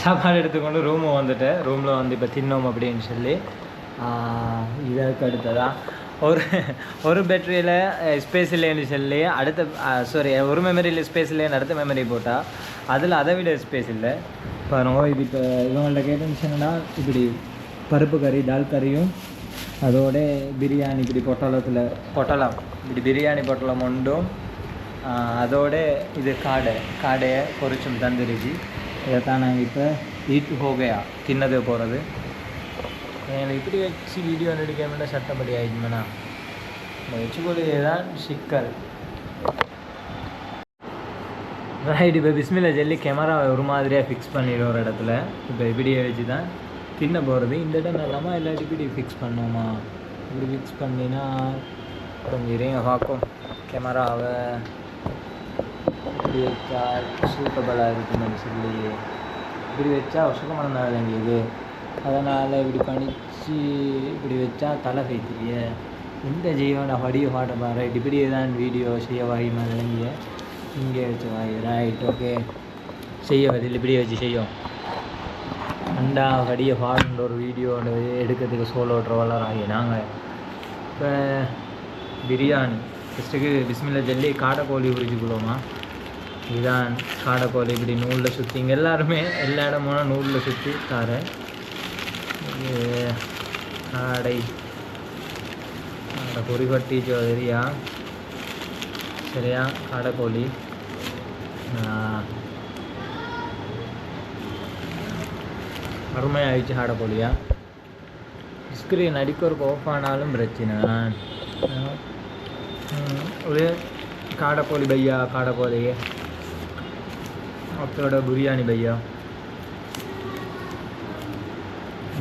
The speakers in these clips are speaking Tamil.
சாப்பாடு எடுத்துக்கொண்டு ரூமு வந்துட்டேன். ரூமில் வந்து இப்போ தின்னோம் அப்படின்னு சொல்லி. இதற்கு அடுத்ததான் ஒரு ஒரு பேட்டரியில் ஸ்பேஸ் இல்லைன்னு சொல்லி அடுத்த சாரி ஒரு மெமரியில் ஸ்பேஸ் இல்லைன்னு அடுத்த மெமரி போட்டால் அதில் அதை விட ஸ்பேஸ் இல்லை. பாருங்க இது இப்போ இவங்கள்ட்ட கேட்டுச்சுன்னா இப்படி பருப்பு கறி தால் கறியும் அதோட பிரியாணி இப்படி பொட்டலத்தில் பொட்டலம். இப்படி பிரியாணி பொட்டலம் உண்டும் அதோட இது காடை காடையை பொரிச்சும் தந்துருச்சு. இதைத்தான் நாங்கள் இப்போ ஈட் ஹோகையா தின்னது போகிறது. எனக்கு இப்படி வச்சு வீடியோ எடுக்காம சட்டப்படி ஆயிடுமேண்ணா வச்சுக்கொள்ளுதே தான் சிக்கல். ரைட் இப்போ பிஸ்மில்ல ஜெல்லி கேமராவை ஒரு மாதிரியாக ஃபிக்ஸ் பண்ணிடுற ஒரு இடத்துல. இப்போ இப்படியே வச்சு தான் தின்ன போகிறது. இந்த இடம் நல்லாமா இல்லாட்டி இப்படி ஃபிக்ஸ் பண்ணோமா இப்படி ஃபிக்ஸ் பண்ணினா கொஞ்சம் இறையும் பார்க்கும் கேமராவை இப்படி வச்சா சூட்டபுளாக இருக்குன்னு சொல்லி இப்படி வச்சா சுகமான நாள் வேண்டியது அதனால் இப்படி பணிச்சு இப்படி வச்சா தலை கைத்திரிய. இந்த ஜீவனை வடிவ பாட்ட பாரு. இப்படி தான் வீடியோ செய்ய வாயுமா விளங்கிய. இங்கே வச்சு வாயு. ரைட் ஓகே செய்ய வரையில் இப்படியே வச்சு செய்யும் அண்டா வடிய பாடுன்ற ஒரு வீடியோ எடுக்கிறதுக்கு சோலோ ட்ரவலர் ஆகிய நாங்கள் இப்போ பிரியாணி. ஃபஸ்ட்டுக்கு பிஸ்மில்ல ஜல்லி காடைக்கோழி கொடுவோமா? இதுதான் காடைக்கோழி இப்படி நூலில் சுற்றி இங்கே எல்லாருமே எல்லா இடமும் நூலில் சுற்றி தாரேன். காடை. காடை பொறி சரியா சரியா? காடைக்கோழி. அருமையாகிடுச்சு காடைக்கோழியா. ஸ்க்ரீன் அடிக்கொருக்கு ஆஃப் ஆனாலும் பிரச்சனை தான். ஒரு காடைக்கோழி பையா? காடைக்கோழி. அப்போட பிரியாணி பையா?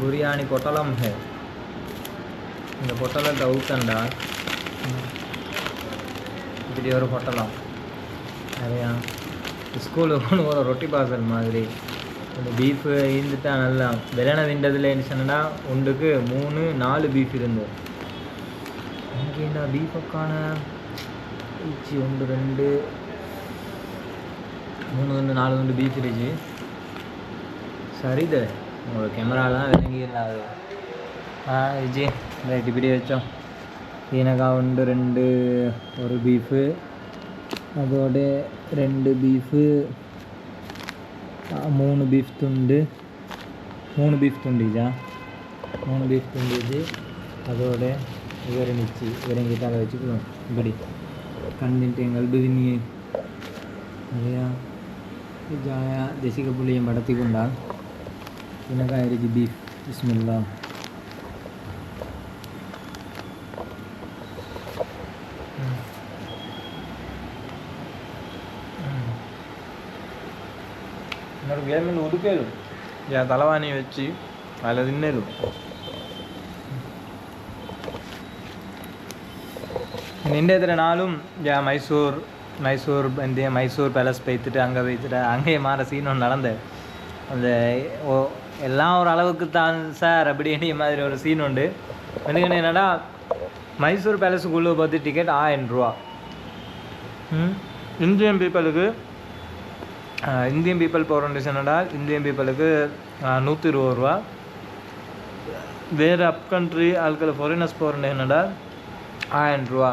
பிரியாணி பொட்டலம் ஹே. இந்த பொட்டலத்தை ஊத்தண்டா இப்படி ஒரு பொட்டலம். நிறையா ஸ்கூலுக்கு ஒன்று ஒரு ரொட்டி பார்சல் மாதிரி. இந்த பீஃபு இருந்துட்டா நல்லா. வெள்ளனை திண்டதில் என்ன ஒன்றுக்கு மூணு நாலு பீஃப் இருந்தது. இங்கே என்ன பீஃபுக்கான ஈச்சி ஒன்று ரெண்டு மூணு துண்டு நாலு ஒன்று பீஃப் இருந்துச்சு சரிது. உங்களோட கேமராலாம் விளங்கி இல்லாது ஆ விஜய் ரைட் இப்படி வச்சோம். ஈனக்கா உண்டு ரெண்டு ஒரு பீஃபு அதோட ரெண்டு பீஃபு மூணு பீஃப் துண்டு. மூணு பீஃப் துண்டிச்சா மூணு பீஃப் துண்டிச்சு அதோட இவரணிச்சு அதை வச்சுக்கணும். இப்படி. கண்டிட்டு எங்கள் பிதினி நிறையா ஜாயா தேசிக புள்ளியும் வடத்தி கொண்டால் எனக்காயிருக்கு பீஃப் பிஸ்மில்லா గేమింగ్ ఉడికేరు ఇక తలవాణి వచ్చి అలా తిన్నారు నిండేతర నాలు ఇక మైసూర్ மைசூர் இந்த மைசூர் பேலஸ் போய்த்துட்டு அங்கே போய்த்துட்டு அங்கேயே மாற சீன் ஒன்று நடந்து அந்த ஓ எல்லாம் ஒரு அளவுக்கு தான் சார் அப்படின்ற மாதிரி ஒரு சீன் உண்டு. எனக்கு என்னடா மைசூர் பேலஸுக்குள்ளே பார்த்து டிக்கெட் ஆயிரம் ரூபா. ம்? இந்தியன் பீப்புளுக்கு? இந்தியன் பீப்புள் போகிறோன்னு சொன்னடா இந்தியன் பீப்புளுக்கு நூற்றி இருபது ரூபா. வேறு அப் கண்ட்ரி ஆட்கள் ஃபாரினர்ஸ் போகிறேன்னு என்னடா ஆயிரம் ரூபா.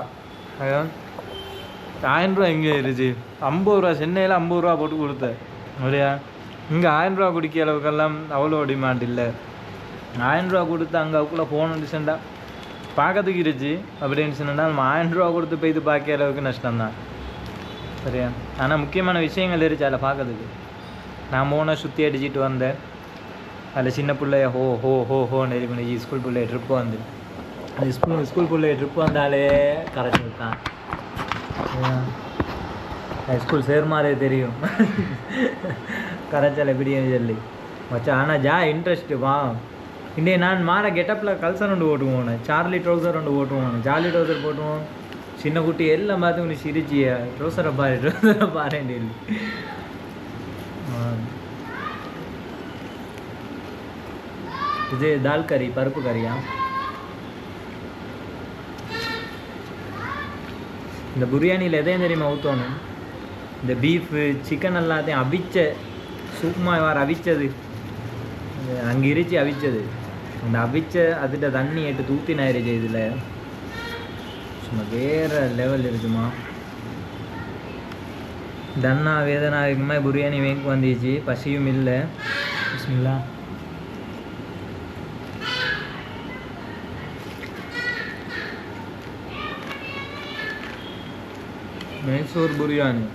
அதான் ஆயிரம் எங்கே இருந்துச்சு? ஐம்பது ரூபா சென்னையில் ஐம்பது ரூபா போட்டு கொடுத்தேன் அப்படியா? இங்கே ஆயிரம் ரூபா குடிக்க அளவுக்கெல்லாம் அவ்வளோ டிமாண்ட் இல்லை. ஆயிரம் ரூபா கொடுத்து அங்கே அதுக்குள்ளே போகணுன்னு சொன்னா பார்க்கறதுக்கு இருச்சு அப்படின்னு சொன்னால் நம்ம ஆயிரம் ரூபா கொடுத்து போய் இது பார்க்க அளவுக்கு நஷ்டம்தான். சரியா? ஆனால் முக்கியமான விஷயங்கள் இருந்துச்சு அதில் பார்க்கறதுக்கு. நான் போன சுற்றி அடிச்சுட்டு வந்தேன். அதில் சின்ன பிள்ளைய ஹோ ஹோ ஹோ ஹோ நெறி பண்ணி ஸ்கூல் பிள்ளைய ட்ரிப்பு வந்து. ஸ்கூல் ஸ்கூல் பிள்ளைய ட்ரிப்பு வந்தாலே கரெக்ட் தான் ஸ்கூல் சேர்மாரே தெரியும் கரைச்சல் எப்படியும் சொல்லி மச்சான் ஆனால் ஜா இன்ட்ரெஸ்ட்டு வா இன்னே நான் மாற கெட்டப்பில் கல்சர் ஒன்று ஓட்டுவோம் சார்லி ட்ரௌசர் ஒன்று ஓட்டுவோம் ஜாலி ட்ரௌசர் போட்டுவோம் சின்ன குட்டி எல்லாம் பார்த்து உனக்கு சிரிச்சிய ட்ரௌசரை பாரு ட்ரௌசரை பாருன்னு சொல்லி ஆ. இது தால் கறி பருப்பு கறியா இந்த பிரியாணியில் எதையும் தெரியுமா ஊற்றணும் இந்த பீஃபு சிக்கன் எல்லாத்தையும் அவிச்ச சூப்மா வேறு அவிச்சது. அங்கே இருச்சு அவிச்சது. அந்த அவிச்ச அதுட்ட தண்ணி எட்டு தூத்தினாயிருச்சு இதில். சும்மா வேறு லெவல் இருக்குமா? தன்னா வேதனா இருக்குமா பிரியாணி வேங்கு வந்துச்சு. பசியும் இல்லை. பிஸ்மில்லா मैसूर बिरयानी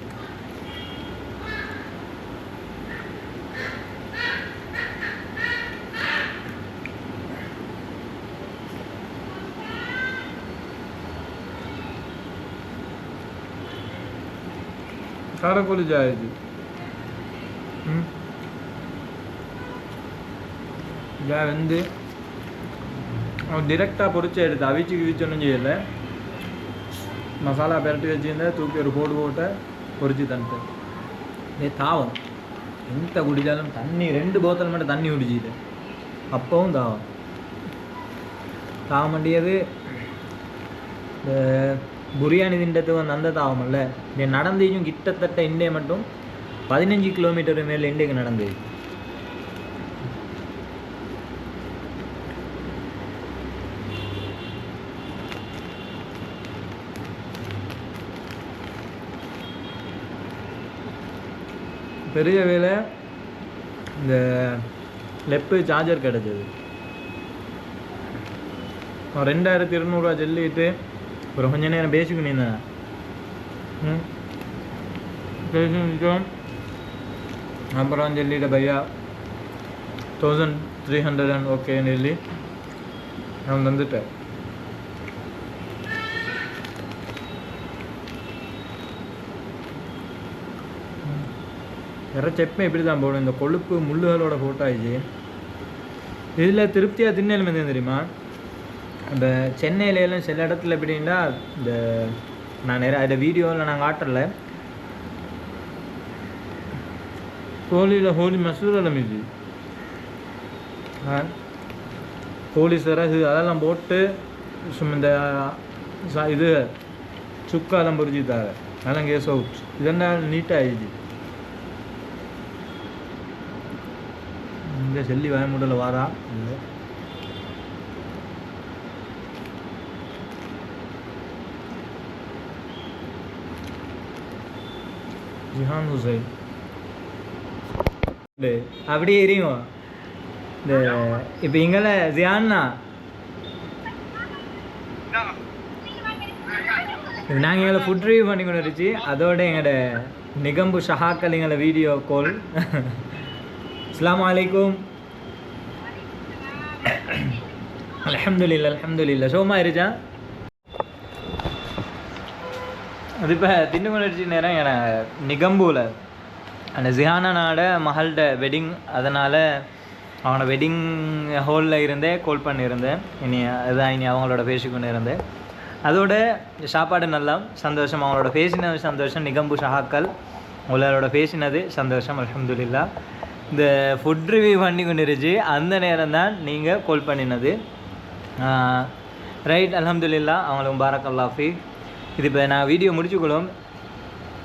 सारा को जाए जी जाए और डायरेक्टा पड़ी एड़ता अवीच மசாலா பெரட்டி வச்சுருந்தேன் தூக்கி ஒரு போடு போட்ட பொறிச்சு தந்துட்டேன். ஏ தாவம். எந்த குடித்தாலும் தண்ணி ரெண்டு போத்தல் மட்டும் தண்ணி குடிச்சிட்டு அப்பவும் தாவம். தாவம் மாட்டியது இந்த பிரியாணி திண்டத்துக்கு வந்து அந்த தாவம் இல்லை. நடந்தேயும் கிட்டத்தட்ட இண்டே மட்டும் பதினஞ்சு கிலோமீட்டர் மேலே இண்டேக்கு நடந்தது. பெரிய வேலை இந்த லெப்பு சார்ஜர் கிடச்சிது. ரெண்டாயிரத்தி இருநூறுவா சொல்லிட்டு ஒரு கொஞ்ச நேரம் பேசிக்கணும் ம்? பேசிக்கிட்டோம். அப்புறம் சொல்லிட்டு பையா தௌசண்ட் த்ரீ ஹண்ட்ரட் அண்ட் ஓகேன்னு சொல்லி நான் வந்துட்டேன் இறச்சி எப்போ இப்படி தான் போடும். இந்த கொழுப்பு முள்ளுகளோட ஃபோட்டோ இதில் திருப்தியாக திண்ணல் வந்து தெரியுமா? இந்த சென்னையிலலாம் சில இடத்துல எப்படின்னா இந்த நான் நிறைய அதில் வீடியோவில் நான் காட்டல. ஹோலியில் ஹோலி மசூரில் மீது ஹோலி சிறகு அதெல்லாம் போட்டு சும்மா இந்த இது சுக்காலாம் பொரிச்சு தார அதெல்லாம் கேஸ் அவுட் இதெல்லாம் நீட்டாக ஆயிடுச்சு இங்கே செல்லி வயமுடல வாரா. இல்லை. ஜிஹான் ஹுசைன் அப்படியே எரியும்? இந்த இப்போ இங்கே ஜியான்னா நாங்கள் எங்களை ஃபுட் ரிவ்யூ பண்ணி கொண்டு இருந்துச்சு அதோட எங்களோட நிகம்பு ஷஹாக்கள் எங்களை வீடியோ கால் அஸ்ஸலாமு அலைக்கும் அல்ஹம்துலில்லாஹ் அல்ஹம்துலில்லாஹ் சோமா இருச்சா அது இப்போ திண்டுமலர்ச்சி நேரம் என நிகம்பூவில் அந்த ஜிஹானனோட மகள்கிட்ட வெட்டிங் அதனால் அவனோட வெட்டிங் ஹாலில் இருந்தே கால் பண்ணியிருந்தேன் இனி அதுதான் இனி அவங்களோட பேசிக்கொண்டு இருந்தேன் அதோட சாப்பாடு நல்லா சந்தோஷம் அவங்களோட பேசினது சந்தோஷம் நிகம்பு சஹாக்கள் உங்களோட பேசினது சந்தோஷம் அல்ஹம்துலில்லா இந்த ஃபுட் ரிவ்யூ பண்ணி கொண்டு இருந்துச்சு. அந்த நேரம் தான் நீங்கள் கால் பண்ணினது ரைட் அலமதுல்லா அவங்களுக்கு பாரக் அல்லாஃபி இது இப்போ நான் வீடியோ முடிச்சுக்கொள்ளும்.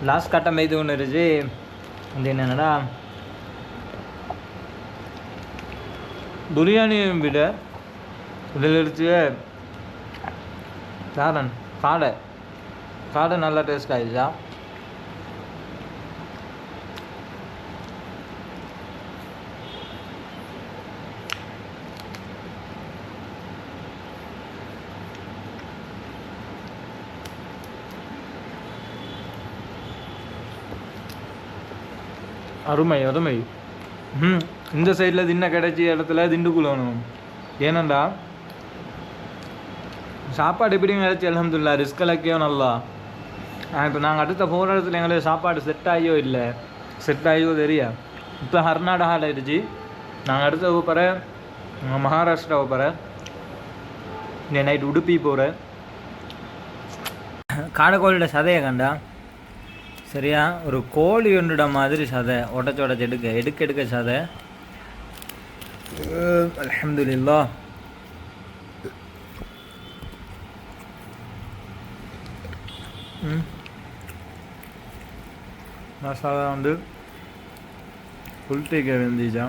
லாஸ்ட் கட்டம் இது ஒன்று இருந்துச்சு. அது என்னென்னடா? பிரியாணியை விட இதில் இருந்துச்சு சாரன் காடை. காடை நல்லா டேஸ்ட் ஆயிடுச்சா? அருமை அருமை. ம் இந்த சைடில் தின்ன கிடைச்ச இடத்துல திண்டுக்குள்ளணும் ஏனண்டா? சாப்பாடு எப்படியும் கிடைச்சி அலமதுல்லா ரிஸ்க் இலக்கியோ நல்லா. இப்போ நாங்கள் அடுத்த போகிற இடத்துல எங்களுக்கு சாப்பாடு செட் ஆகியோ இல்லை? செட் ஆகியோ தெரியா இப்போ கர்நாடகாவில் இருச்சு நாங்கள் அடுத்த போகிற மகாராஷ்டிரா போகிற இந்த நைட் உடுப்பி போகிறேன் காடைக்கோழியோட சதையை கண்டா? சரியா? ஒரு கோழி ஒன்றுட மாதிரி சதை உடச்சு உடச்சு எடுக்க எடுக்க எடுக்க சதை. அலமதுல்லா மசாலா வந்து டேக் வெந்திச்சா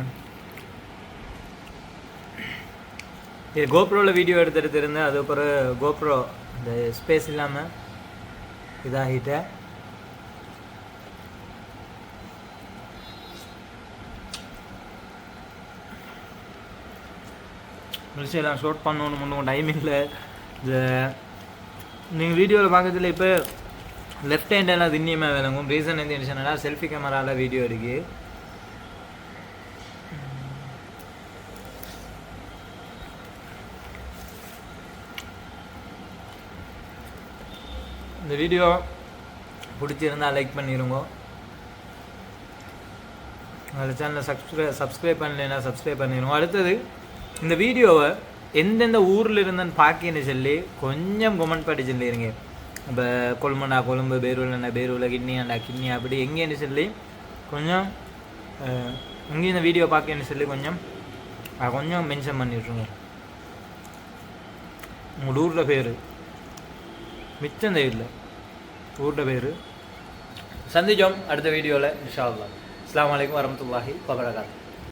இது கோப்ரோவில் வீடியோ எடுத்து எடுத்திருந்தேன் அது அப்புறம் கோப்ரோ இந்த ஸ்பேஸ் இல்லாமல் இதாகிட்டேன். எல்லாம் ஷூட் பண்ணணும் ஒன்றும் டைம் இல்லை. இந்த நீங்கள் வீடியோவில் பார்க்கறதுல இப்போ லெஃப்ட் ஹேண்டெல்லாம் திண்ணியமாக விளங்கும். ரீசன் எந்த என்னன்னா செல்ஃபி கேமராவில் வீடியோ இருக்குது இந்த வீடியோ பிடிச்சிருந்தா லைக் பண்ணிடுங்க அந்த சேனலை சப்ஸ்கிரை சப்ஸ்கிரைப் பண்ணலைன்னா சப்ஸ்கிரைப் பண்ணிடுங்க அடுத்தது இந்த வீடியோவை எந்தெந்த ஊரில் இருந்தேன்னு பார்க்கன்னு சொல்லி கொஞ்சம் கமெண்ட் பண்ணி சொல்லிடுங்க இப்போ கொழும்புண்டா கொழும்பு பேரூர்லண்டா பேரூரில் கிண்ணியாண்டா கிண்ணி அப்படி எங்கேன்னு சொல்லி கொஞ்சம் அஹ், இந்த வீடியோ பார்க்கன்னு சொல்லி கொஞ்சம் கொஞ்சம் மென்ஷன் பண்ணிவிட்ருங்க உங்கள் ஊரில் பேர். மிச்சம் தெரியல ஊரில் பேர். சந்திச்சோம் அடுத்த வீடியோவில் இன்ஷா அல்லா அஸ்ஸலாமு அலைக்கும் வரமத்துல்லாஹி வபரகாத்து.